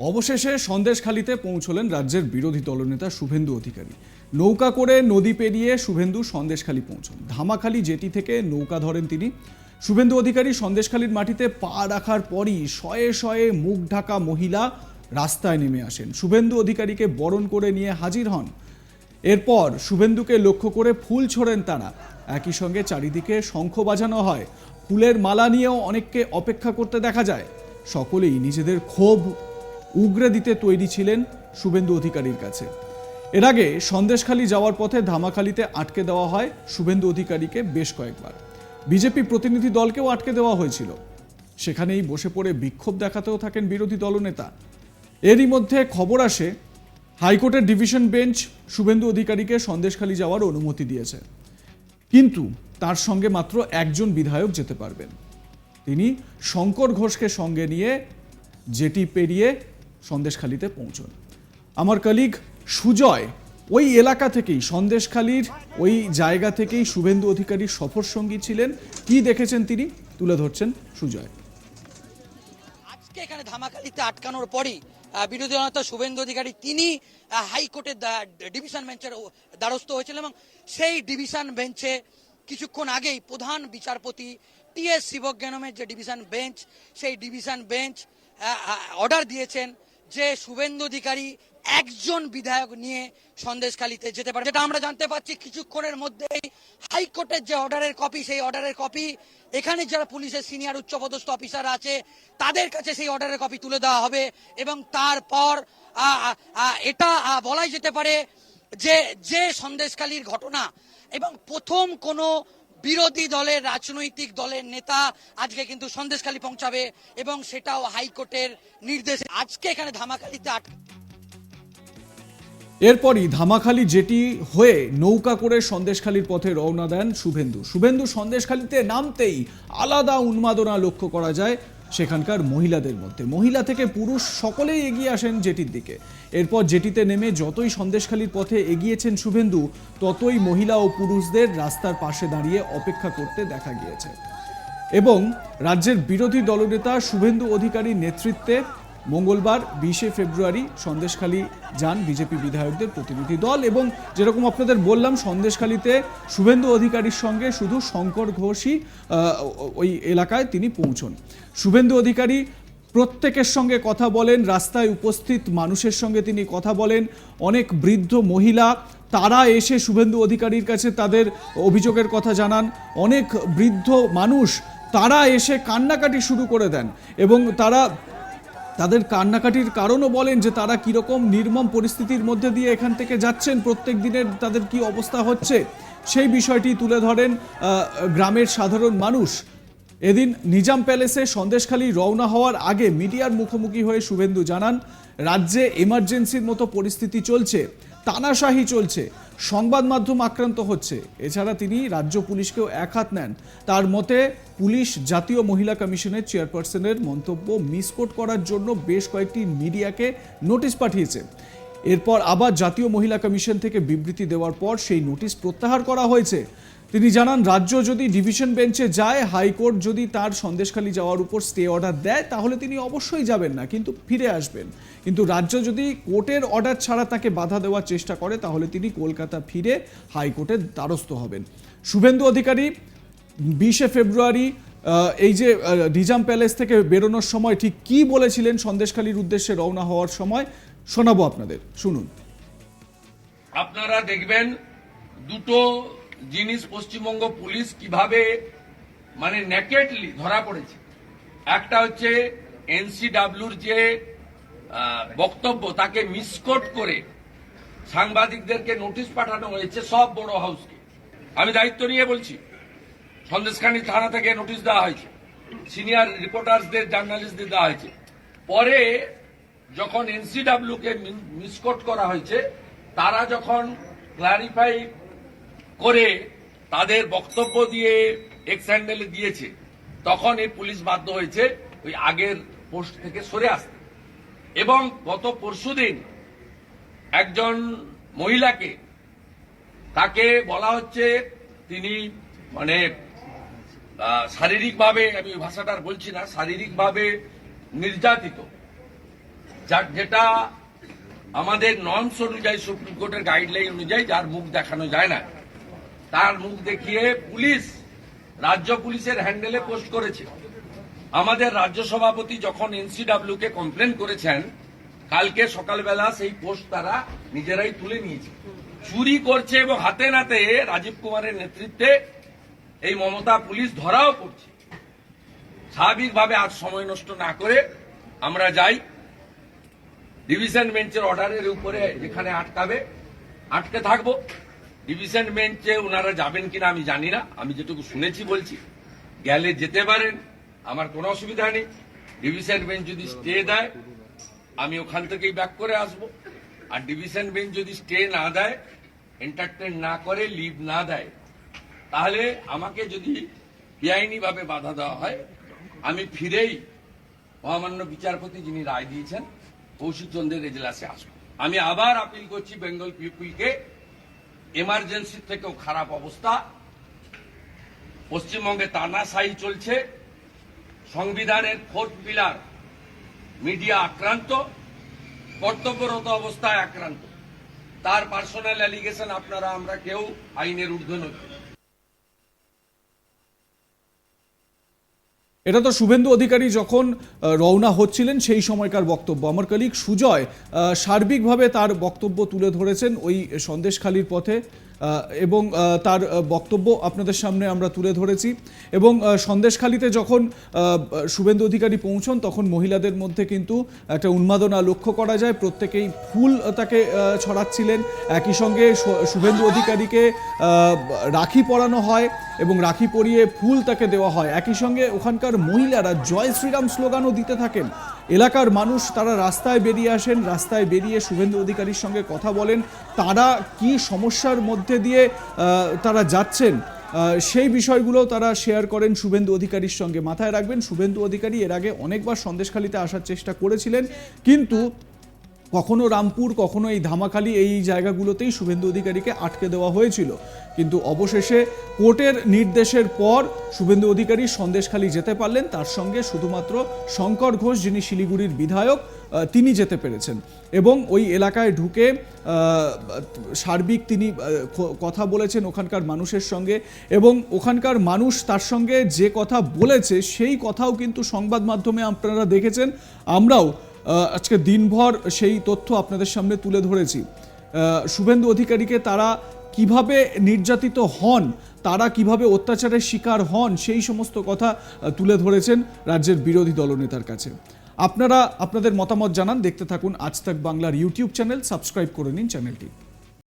অবশেষে সন্দেশখালিতে পৌঁছলেন রাজ্যের বিরোধী দলনেতা শুভেন্দু অধিকারী। নৌকা করে নদী পেরিয়ে শুভেন্দু সন্দেশখালি পৌঁছন। ধামাখালি জেটি থেকে নৌকা ধরেন তিনি। শুভেন্দু অধিকারী সন্দেশখালির মাটিতে পা রাখার পরই শয়ে শয়ে মুখ ঢাকা মহিলা রাস্তায় নেমে আসেন। শুভেন্দু অধিকারীকে বরণ করে নিয়ে হাজির হন। এরপর শুভেন্দুকে লক্ষ্য করে ফুল ছোড়েন তারা। একই সঙ্গে চারিদিকে শঙ্খ বাজানো হয়। ফুলের মালা নিয়েও অনেককে অপেক্ষা করতে দেখা যায়। সকলেই নিজেদের ক্ষোভ উগরে দিতে তৈরি ছিলেন শুভেন্দু অধিকারীর কাছে। এর আগে সন্দেশখালী যাওয়ার পথে ধামাখালিতে আটকে দেওয়া হয় শুভেন্দু অধিকারীকে বেশ কয়েকবার। বিজেপি প্রতিনিধি দলকেও আটকে দেওয়া হয়েছিল। সেখানেই বসে পড়ে বিক্ষোভ দেখাতেও থাকেন বিরোধী দলনেতা। এরই মধ্যে খবর আসে, হাইকোর্টের ডিভিশন বেঞ্চ শুভেন্দু অধিকারীকে সন্দেশখালী যাওয়ার অনুমতি দিয়েছে। কিন্তু তার সঙ্গে মাত্র একজন বিধায়ক যেতে পারবেন। তিনি শঙ্কর ঘোষকে সঙ্গে নিয়ে জেটি পেরিয়ে সন্দেশখালীতে পৌঁছন। আমার কলিগ সুজয় ওই এলাকা থেকেই, সন্দেশখালীর ওই জায়গা থেকেই শুভেন্দু অধিকারীর সফর সঙ্গী ছিলেন। কি দেখেছেন তিনি? তুলে ধরছেন সুজয়। আজকে এখানে ধামাখালিতে আটকানোর পরই বিরোধী দলনেতা শুভেন্দু অধিকারী তিনি হাইকোর্টের ডিভিশন বেঞ্চের দ্বারস্থ হয়েছিলেন এবং সেই ডিভিশন বেঞ্চে কিছুক্ষণ আগেই প্রধান বিচারপতি টি এস শিবজ্ঞানমের যে ডিভিশন বেঞ্চ, সেই ডিভিশন বেঞ্চ অর্ডার দিয়েছেন। যে শুভেন্দু অধিকারী একজন বিধায়ক নিয়ে সন্দেশখালিতে যেতে পারে। যেটা আমরা জানতে পারছি কিছুক্ষণের মধ্যেই হাইকোর্টের যে অর্ডারের কপি, সেই অর্ডারের কপি, এখানে যারা পুলিশের সিনিয়র উচ্চপদস্থ অফিসার আছে, তাদের কাছে সেই অর্ডারের কপি তুলে দেওয়া হবে এবং তারপর এটা বলাই যেতে পারে যে যে সন্দেশখালীর ঘটনা এবং প্রথম কোনো বিরোধী দলের, রাজনৈতিক দলের নেতা আজকে কিন্তু সন্দেশখালী পৌঁছাবে এবং সেটাও হাইকোর্টের নির্দেশে। আজকে এখানে ধামাখালিতে আট এরপরই ধামাখালি জেটি হয়ে নৌকা করে সন্দেশখালির পথে রওনা দেন শুভেন্দু। শুভেন্দু সন্দেশখালিতে নামতেই আলাদা উন্মাদনা লক্ষ্য করা যায় সেখানকার মহিলাদের মধ্যে। মহিলা থেকে পুরুষ সকলেই এগিয়ে আসেন জেটির দিকে। এরপর জেটিতে নেমে যতই সন্দেশখালির পথে এগিয়েছেন শুভেন্দু, ততই মহিলা ও পুরুষদের রাস্তার পাশে দাঁড়িয়ে অপেক্ষা করতে দেখা গিয়েছে। এবং রাজ্যের বিরোধী দলনেতা শুভেন্দু অধিকারীর নেতৃত্বে মঙ্গলবার বিশে ফেব্রুয়ারি সন্দেশখালী যান বিজেপি বিধায়কদের প্রতিনিধি দল এবং যেরকম আপনাদের বললাম, সন্দেশখালীতে শুভেন্দু অধিকারীর সঙ্গে শুধু শঙ্কর ঘোষই ওই এলাকায় তিনি পৌঁছন। শুভেন্দু অধিকারী প্রত্যেকের সঙ্গে কথা বলেন, রাস্তায় উপস্থিত মানুষের সঙ্গে তিনি কথা বলেন। অনেক বৃদ্ধ মহিলা, তারা এসে শুভেন্দু অধিকারীর কাছে তাদের অভিযোগের কথা জানান। অনেক বৃদ্ধ মানুষ, তারা এসে কান্নাকাটি শুরু করে দেন এবং তারা তাদের কান্নাকাটির কারণও বলেন যে তারা কীরকম নির্মম পরিস্থিতির মধ্যে দিয়ে এখান থেকে যাচ্ছেন, প্রত্যেক দিনের তাদের কি অবস্থা হচ্ছে, সেই বিষয়টি তুলে ধরেন গ্রামের সাধারণ মানুষ। এদিন নিজাম প্যালেসে সন্দেশখালী রওনা হওয়ার আগে মিডিয়ার মুখোমুখি হয়ে শুভেন্দু জানান, রাজ্যে এমার্জেন্সির মতো পরিস্থিতি চলছে। তানাশাহি চলছে। সংবাদ মাধ্যম আক্রান্ত হচ্ছে। এছাড়া তিনি রাজ্য পুলিশকেও এক হাত নেন। তার মতে, পুলিশ জাতীয় মহিলা কমিশনের চেয়ারপারসনের মন্তব্য মিসকোট করার জন্য বেশ কয়েকটি মিডিয়াকে নোটিশ পাঠিয়েছে। এরপর আবার জাতীয় মহিলা কমিশন থেকে বিবৃতি দেওয়ার পর সেই নোটিশ প্রত্যাহার করা হয়েছে। তিনি জানান, রাজ্য যদি ডিভিশন বেঞ্চে যায়, হাইকোর্ট যদি তার সন্দেশখালী যাওয়ার উপর স্টে অর্ডার দেয়, তাহলে তিনি অবশ্যই যাবেন না, কিন্তু ফিরে আসবেন। কিন্তু রাজ্য যদি কোর্টের অর্ডার ছাড়া তাকে বাধা দেওয়ার চেষ্টা করে, তাহলে তিনি কলকাতা ফিরে হাইকোর্টের দ্বারস্থ হবেন। শুভেন্দু অধিকারী, বিশে ফেব্রুয়ারি এই যে নিজাম প্যালেস থেকে বেরোনোর সময় ঠিক কি বলেছিলেন সন্দেশখালীর উদ্দেশ্যে রওনা হওয়ার সময়? শোনাবো আপনাদের, শুনুন। আপনারা দেখবেন দুটো জিনিস পশ্চিমবঙ্গ পুলিশ কীভাবে মানে নেকেটলি ধরা পড়েছে। একটা হচ্ছে এনসিডাব্লিউর যে বক্তব্য, তাকে মিসকোট করে সাংবাদিকদেরকে নোটিশ পাঠানো হয়েছে সব বড় হাউসকে। আমি দায়িত্ব নিয়ে বলছি, সন্দেশখানী থানা থেকে নোটিশ দেওয়া হয়েছে, সিনিয়র রিপোর্টার্সদের, জার্নালিস্টদের দেওয়া হয়েছে। পরে যখন এনসিডাব্লিউ কে মিসকোট করা হয়েছে, তারা যখন ক্লারিফাই করে তাদের বক্তব্য দিয়ে এক্স হ্যান্ডেলে দিয়েছে, তখন এই পুলিশ বাধ্য হয়েছে ওই আগের পোস্ট থেকে সরে আসতে। এবং গত পরশুদিন একজন মহিলাকে তাকে বলা হচ্ছে তিনি মানে শারীরিকভাবে, আমি ওই ভাষাটা আর বলছি না, শারীরিকভাবে নির্যাতিত। যার যেটা আমাদের নর্মস অনুযায়ী সুপ্রিম কোর্টের গাইডলাইন অনুযায়ী যার মুখ দেখানো যায় না। তার মুখ দেখিয়ে পুলিশ রাজ্য পুলিশের হ্যান্ডেলে পোস্ট করেছে। আমাদের রাজ্য সভাপতি যখন এনসিডাব্লিউ কে কমপ্লেন করেছেন, কালকে সকালবেলা সেই পোস্ট তারা নিজেরাই তুলে নিয়েছে। চুরি করছে এবং হাতে নাতে রাজীব কুমারের নেতৃত্বে এই মমতা পুলিশ ধরাও পড়ছে। স্বাভাবিকভাবে আজ সময় নষ্ট না করে আমরা যাই। ডিভিশন বেঞ্চের অর্ডারের উপরে যেখানে আটকাবে, আটকে থাকব। ডিভিশন বেঞ্চে ওনারা যাবেন কিনা আমি জানি না। আমি যেটুকু শুনেছি বলছি, গেলে যেতে পারেন, আমার কোনো অসুবিধা নেই। ডিভিশন বেঞ্চ যদি স্টে দেয়, আমি ওখান থেকেই ব্যাক করে আসব। আর ডিভিশন বেঞ্চ যদি স্টে না দেয় এন্টারটেন না করে লিভ না দেয়, তাহলে আমাকে যদি বেআইনি ভাবে বাধা দেওয়া হয়, আমি ফিরেই মহামান্য বিচারপতি যিনি রায় দিয়েছেন, কৌশিক চন্দ্রের এজলাসে আসব। আমি আবার আপিল করছি বেঙ্গল পিপুলকে এমার্জেন্সি থেকেও খারাপ অবস্থা। পশ্চিমবঙ্গে তানাশাহি চলছে। সংবিধানের ফোর্থ পিলার মিডিয়া আক্রান্ত। কর্তব্যরত অবস্থায় আক্রান্ত। তার পার্সোনাল অ্যালিগেশন আপনারা, আমরা কেউ আইনের ঊর্ধ্বে নই এটা তো শুভেন্দু অধিকারী যখন রওনা হচ্ছিলেন, সেই সময়কার বক্তব্য। আমার কালিক সুজয় সার্বিকভাবে তার বক্তব্য তুলে ধরেছেন ওই সন্দেশখালির পথে। এবং তার বক্তব্য আপনাদের সামনে আমরা তুলে ধরেছি। এবং সন্দেশখালিতে যখন শুভেন্দু অধিকারী পৌঁছন, তখন মহিলাদের মধ্যে কিন্তু একটা উন্মাদনা লক্ষ্য করা যায়। প্রত্যেকেই ফুল তাকে ছড়াচ্ছিলেন। একই সঙ্গে শুভেন্দু অধিকারীকে রাখি পরানো হয় এবং রাখি পরিয়ে ফুল তাকে দেওয়া হয়। একই সঙ্গে ওখানকার মহিলারা জয় শ্রীরাম স্লোগানও দিতে থাকেন। এলাকার মানুষ, তারা রাস্তায় বেরিয়ে আসেন, রাস্তায় বেরিয়ে শুভেন্দু অধিকারীর সঙ্গে কথা বলেন। তারা কি সমস্যার মধ্যে দিয়ে তারা যাচ্ছেন? সেই বিষয়গুলো তারা শেয়ার করেন শুভেন্দু অধিকারীর সঙ্গে। মাথায় রাখবেন, শুভেন্দু অধিকারী এর আগে অনেকবার সন্দেশখালিতে আসার চেষ্টা করেছিলেন, কিন্তু কখনো রামপুর, কখনো এই ধামাখালি, এই জায়গাগুলোতেই শুভেন্দু অধিকারীকে আটকে দেওয়া হয়েছিল। কিন্তু অবশেষে কোর্টের নির্দেশের পর শুভেন্দু অধিকারী সন্দেশখালি যেতে পারলেন। তার সঙ্গে শুধুমাত্র শঙ্কর ঘোষ, যিনি শিলিগুড়ির বিধায়ক তিনি যেতে পেরেছেন। এবং ওই এলাকায় ঢুকে সার্বিক তিনি কথা বলেছেন ওখানকার মানুষের সঙ্গে। এবং ওখানকার মানুষ তার সঙ্গে যে কথা বলেছে, সেই কথাও কিন্তু সংবাদ মাধ্যমে আপনারা দেখেছেন। আমরাও আজকে দিনভর সেই তথ্য আপনাদের সামনে তুলে ধরেছি। শুভেন্দু অধিকারীকে তারা কীভাবে নির্যাতিত হন, তারা কীভাবে অত্যাচারের শিকার হন, সেই সমস্ত কথা তুলে ধরেছেন রাজ্যের বিরোধী দলনেতার কাছে। আপনারা, আপনাদের মতামত জানান, দেখতে থাকুন আজ তাক বাংলার ইউটিউব চ্যানেল, সাবস্ক্রাইব করে নিন চ্যানেলটি।